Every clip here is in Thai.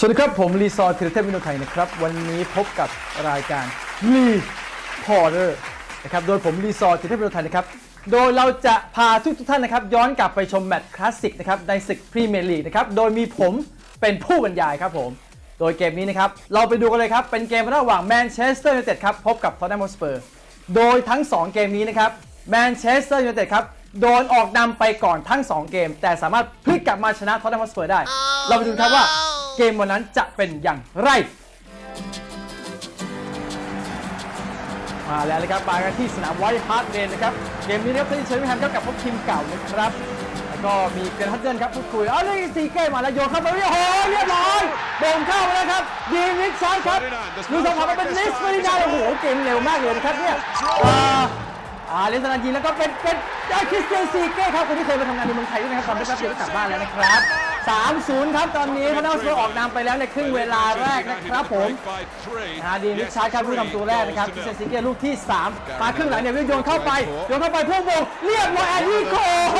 สวัสดีครับ ผมรีซอร์ธีรเทพวินโนไทยนะครับ วันนี้พบกับรายการรีพอร์เตอร์นะครับโดยผมรีซอร์ธีรเทพวินโนไทยนะครับ โดยเราจะพาทุกทุกๆท่านนะครับ ย้อนกลับไปชมแมตช์คลาสสิกนะครับในศึกพรีเมียร์ลีกนะครับโดยมีผมเป็นผู้บรรยายครับผม โดยเกมนี้นะครับ เราไปดูกันเลยครับ เป็นเกมระหว่างแมนเชสเตอร์ยูไนเต็ดครับพบกับทอตแนมสเปอร์โดยทั้ง 2 เกมนี้นะครับแมนเชสเตอร์ยูไนเต็ดครับโดนออกนำไปก่อนทั้ง 2 เกม แต่สามารถพลิกกลับมาชนะทอตแนมสเปอร์ได้ เราไปดูครับว่า เกมวันนั้นจะเป็นอย่างไร มาแล้วนะครับมากันที่สนามไวท์ฮาร์ดเดนนะครับ เกมนี้นะครับที่เชนวิแฮมครับกับพบทีมเก่านะครับแล้วก็มีเกรนฮัตเดิลครับพูดคุยเอาเรื่องซีเก้มาแล้วโยนเข้าไปโอ้โหเรียบร้อยโด่งเข้าไปแล้วครับยิงนิกชาร์ดครับดูสองขาเป็นลิสเฟอร์ดินานด์โอ้โหเกมเร็วมากเลยนะครับเนี่ยอ่าอ่าเลนสนายิงแล้วก็เป็นเป็นได้คริสเตียนซีเก้ครับคนที่เคยมาทำงานในเมืองไทยด้วยนะครับตอนนี้แป๊บเดียวก็กลับบ้านแล้วนะครับ 3-0 ครับตอนนี้เขาได้สโออกนำไปแล้วในครึ่งเวลาแรกนะครับผมฮาดีนิชาร์ดครับผู้ทำตัวแรกนะครับคิเซนซิเกลูกที่ 3 มาครึ่งหลังเนี่ยวิ่งโยนเข้าไปโยนเข้าไปพุ่งวงเรียบร้อยแอนนี่โกโอ้โห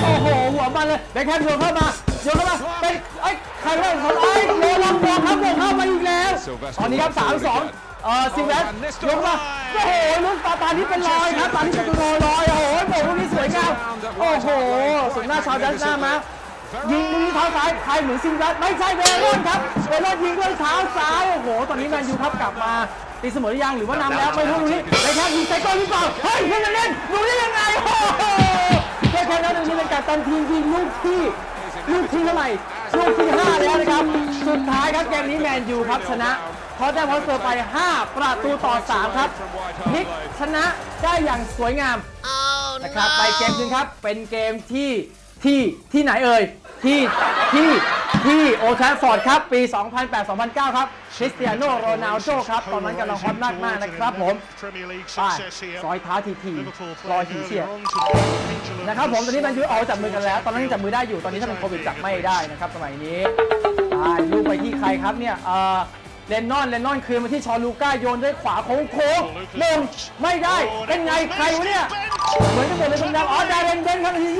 โอ้โหหัวมันเลยแบ็คแฮมโยนเข้ามาโยนเข้ามาเป็นไอ้ใครว่าคนไอ้โรลังบอกครับวงเข้ามาอีกแล้วตอนนี้ครับ 3-2เอ่อซิลเวสโยนเข้ามาโอ้โหลุ้นตาตาที่เป็นรอยครับตาที่เป็นรอยลอยโอ้โหโอ้โหลูกนี้สวยงามโอ้โหสุดหน้าชาวดันหน้ามา ยิงลูกนี้เท้าซ้ายใครเหมือนซิงดัสไม่ใช่เบรอนครับเบรอนยิงด้วยเท้าซ้ายโอ้โห ตอนนี้แมนยูครับกลับมาตีเสมอหรือยังหรือว่านำแล้วไม่รู้ลูกนี้ไอ้แค่ยิงไซโก้หรือเปล่าเฮ้ยเล่นเล่นดูได้ยังไงโอ้โหแค่แค่นั้นเองนี่เป็นการตันทีมยิงลูกที่ลูกที่เท่าไหร่ลูกที่ห้าแล้วนะครับสุดท้ายครับเกมนี้แมนยูครับชนะเพราะได้พอเตอร์ไป 5 ประตูต่อ 3 ครับพลิกชนะได้อย่างสวยงามนะครับไปเกมหนึงครับเป็นเกมที่ ที่ที่ไหนเอ่ยที่ที่ที่โอทราฟอร์ดครับ ปี 2008-2009 ครับคริสเตียโนโรนัลโดครับ ตอนนั้นกำลังฮอตมากมากๆนะครับผมไปซอยเท้าทีทีรอยหินเฉียดนะครับผมตอนนี้แมนยูออกจับมือกันแล้ว ตอนนั้นยังจับมือได้อยู่ตอนนี้ถ้าเป็นโควิดจับไม่ได้นะครับสมัยนี้ไปลูกไปที่ใครครับเนี่ยเออ เลนนอนเลนนอนคืนมาที่ชอลูก้าโยนด้วยขวาโค้งโค้งๆลงไม่ได้เป็นไงใครวะเนี่ยเหมือนจะหมดเลยตรงดาวอ๋อดาเรนเบนครับนาที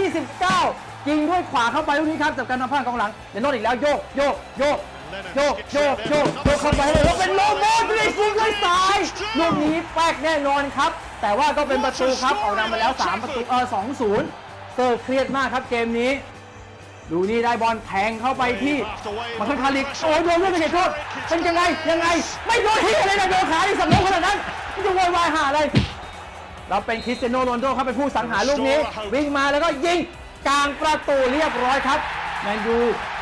29 ยิงด้วยขวาเข้าไปลูกนี้ครับจากการทำพลาดกองหลังเลนนอนอีกแล้วโยกโยกโยกโยกโยกโยกโยกเข้าไปเลยแล้วเป็นโลโมดริยิงด้วยซ้ายลูกนี้แป๊กแน่นอนครับ แต่ว่าก็เป็นประตูครับออกนำมาแล้ว 3 ประตูเออ2-0เซอร์เครียดมากครับเกมนี้ ดูนี่ได้บอลแทงเข้าไปที่มาคันคาลิกโอ้ยโดนเรื่องเป็นเหตุโทษเป็นยังไงยังไง ไม่โดนที่อะไรนะโดนขาที่สำนกขนาดนั้นมันจะโวยวายหาอะไรเราเป็นคริสเตียโนโรนลโดครับเป็นผู้สังหารลูกนี้ วิ่งมาแล้วก็ยิงกลางประตูเรียบร้อยครับแมนยู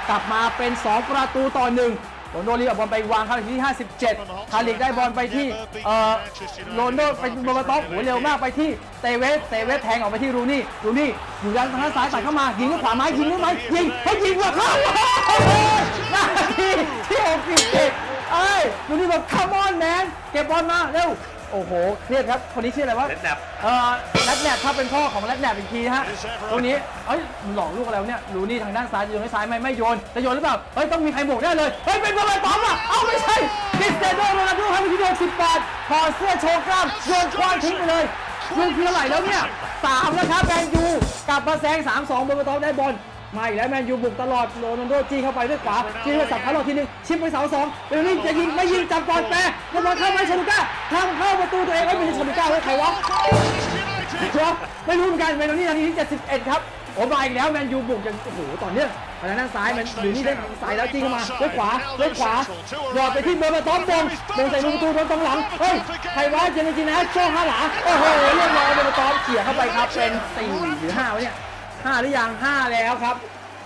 กลับมาเป็น 2 ประตูต่อหนึ่ง โรนลโดรีเอาบอลไปวางครับนาทีที่ 57คาลิกได้บอลไปที่เอ่อโรนลโดไปโรเบร์โต้โหเร็วมากไปที่เตเวสเตเวสแทงออกไปที่รูนี่รูนี่อยู่ด้านทางซ้ายตัดเข้ามายิงด้วยขวาไม้ยิงด้วยไหมยิงให้ยิงว่ะเข้านาทีที่67เอ้ยรูนี่บอก come on man เก็บบอลมาเร็ว โอ้โหเครียดครับคนนี้ชื่ออะไรวะเล็ดแนบเอ่อแรดแนบถ้าเป็นพ่อของแรดแนบอีกทีฮะตรงนี้เอ้ยมันหลอกลูกอะไรวะเนี่ยรูนี่ทางด้านซ้ายจะโยนให้ซ้ายไหมไม่โยนจะโยนหรือเปล่าเฮ้ยต้องมีใครโบกได้เลยเฮ้ยเป็นบอลไปตอมอะเอ้าไม่ใช่คริสเตียโนโรนัลโดครับนาทีที่68ถอดเสื้อโชว์กล้ามโยนควานทิ้งไปเลยลูกที่เท่าไหร่แล้วเนี่ยสามแล้วครับแมนยูกลับมาแซง3-2บนประตูได้บอล มาอีกแล้วแมนยูบุกตลอดโรนัลโดจี้เข้าไปด้วยขวาจี้ด้วยสับขาหลอกทีนึงชิปไปเสาสองเดี๋ยวนี้จะยิงไม่ยิงจับบอลแปรบอลเข้าไปชาลูก้าทำเข้าประตูตัวเองไม่เป็นชาลูก้าไว้ใครวะครับไม่รู้เหมือนกันแมนยูนี่นาทีที่71 ครับโอ้มาอีกแล้วแมนยูบุกอย่างโอ้โหตอนเนี้ยทางด้านซ้ายมันอยู่นี่ได้สายแล้วจี้เข้ามาด้วยขวาด้วยขวาหยอดไปที่เบอร์มาต้อมบงบงใส่ลูกประตูโดนตรงหลังเฮ้ยใครวะเจนจินะโชว์ห้าหลาโอ้โหเรียบร้อยเบอร์มาต้อมเขี่ยเข้าไปครับเป็น4หรือ5วะเนี่ย 5หรือยัง5แล้วครับ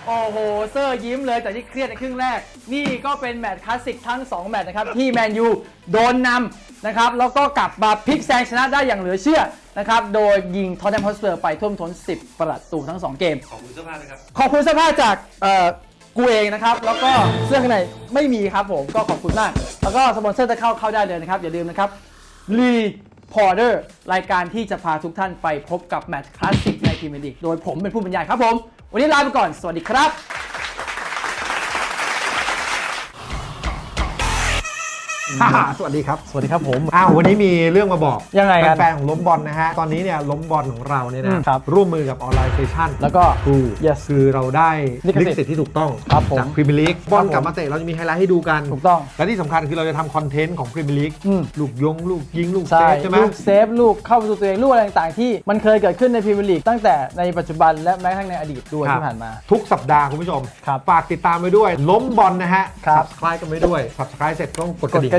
โอ้โห เซอร์ยิ้มเลยแต่ที่เครียดในครึ่งแรก นี่ก็เป็นแมตช์คลาสสิกทั้ง 2 แมตช์นะครับ ที่แมนยูโดนนำนะครับ แล้วก็กลับมาพลิกแซงชนะได้อย่างเหลือเชื่อนะครับ โดยยิงทอตแนมฮอสเปอร์ไปท่วมท้น 10 ประตูทั้ง 2 เกม ขอบคุณเสื้อผ้านะครับ ขอบคุณเสื้อผ้าจากเอ่อกูเองนะครับ แล้วก็เสื้อข้างในไม่มีครับผมก็ขอบคุณมาก แล้วก็สปอนเซอร์จะเข้าเข้าได้เลยนะครับอย่าลืมนะครับรีพอร์เตอร์รายการที่จะพาทุกท่านไปพบกับแมตช์คลาสสิก พรีเมียร์ลีกโดยผมเป็นผู้บรรยายครับผม วันนี้ลาไปก่อน สวัสดีครับ สวัสดีครับ สวัสดีครับผม อ้าววันนี้มีเรื่องมาบอกยังไงกันแฟนๆของล้มบอลนะฮะ ตอนนี้เนี่ยล้มบอลของเราเนี่ยอืนะมครับ ร่วมมือกับออนไลน์เซชันแล้วก็ครู Yes คือเราได้ลิขสิทธิ์ลิขสิทธิ์ที่ถูกต้องครับผมจากพรีเมียร์ลีกบอลครับผมกลับมาเตะเราจะมีไฮไลท์ให้ดูกัน ถูกต้อง และที่สำคัญคือเราจะทำคอนเทนต์ของพรีเมียร์ลีกอืม ลูกยง ลูกยิง ลูกเซใช่ฟใช่ไหม ลูกเซฟลูกเข้าประตูตัวเองลูกอะไรต่างๆ ที่มันเคยเกิดขึ้นในพรีเมียร์ลีกตั้งแต่ในปัจจุบันและแม้กระทั่งในอดีตด้วยครับ ที่ผ่านมา ทุกสัปดาห์คุณผู้ชม ครับฝากติดตามไปด้วย ล้มบอลนะฮะ ครับ subscribe กันไปด้วย subscribe เสร็จต้องกดกกดระดิ่งก